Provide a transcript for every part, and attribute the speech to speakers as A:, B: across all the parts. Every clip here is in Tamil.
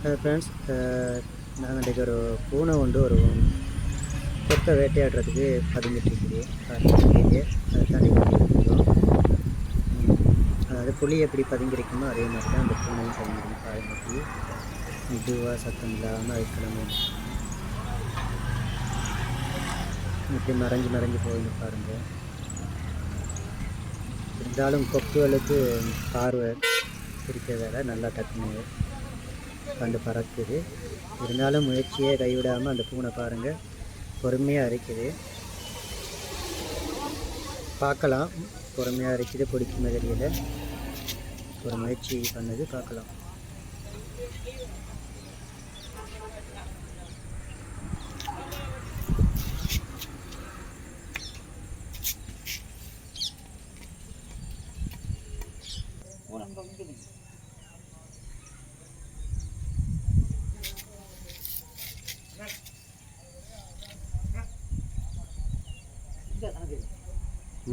A: ஃப்ரெண்ட்ஸ் uh, நாங்கள் இன்றைக்கு ஒரு பூனை கொண்டு ஒரு கொத்தை வேட்டையாடுறதுக்கு பதுங்கிட்டு இருக்குது அதை தண்ணி அதாவது புளி எப்படி பதுங்கிருக்குமோ அதே மாதிரி தான் அந்த பூனையும் பதுங்கிருக்கும் பாருங்க அப்படி மெதுவாக சத்தம் இல்லாமல் அது கிளம்பி இப்படி மறைஞ்சு மறைஞ்சு போயின்னு பாருங்க. இருந்தாலும் கொக்குகளுக்கு பார்வை இருக்கிறதால நல்லா டக்குன்னு கண்டு பறக்குது. இருந்தாலும் முயற்சியே கைவிடாமல் அந்த பூனை பாருங்கள் பொறுமையாக இருக்குது பார்க்கலாம். பொறுமையாக இருக்குது பிடிக்கும் தெரியல ஒரு முயற்சி பண்ணது பார்க்கலாம்.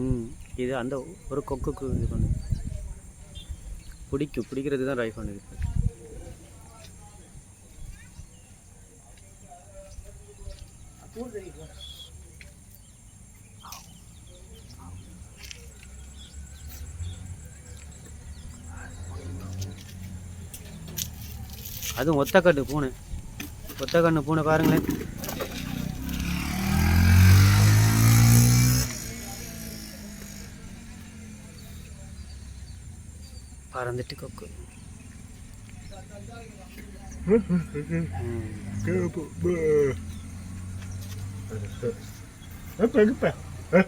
A: ம் இது அந்த ஒரு கொக்குக்கு இது பண்ணுது பிடிக்கும் பிடிக்கிறது தான் ட்ரை பண்ணுது அதுவும் ஒத்தக்கட்டு பூனை. ஒத்தக்கண்ணு பூனை பாருங்களேன். പറന്നിട്ട്
B: കൊക്ക് Good.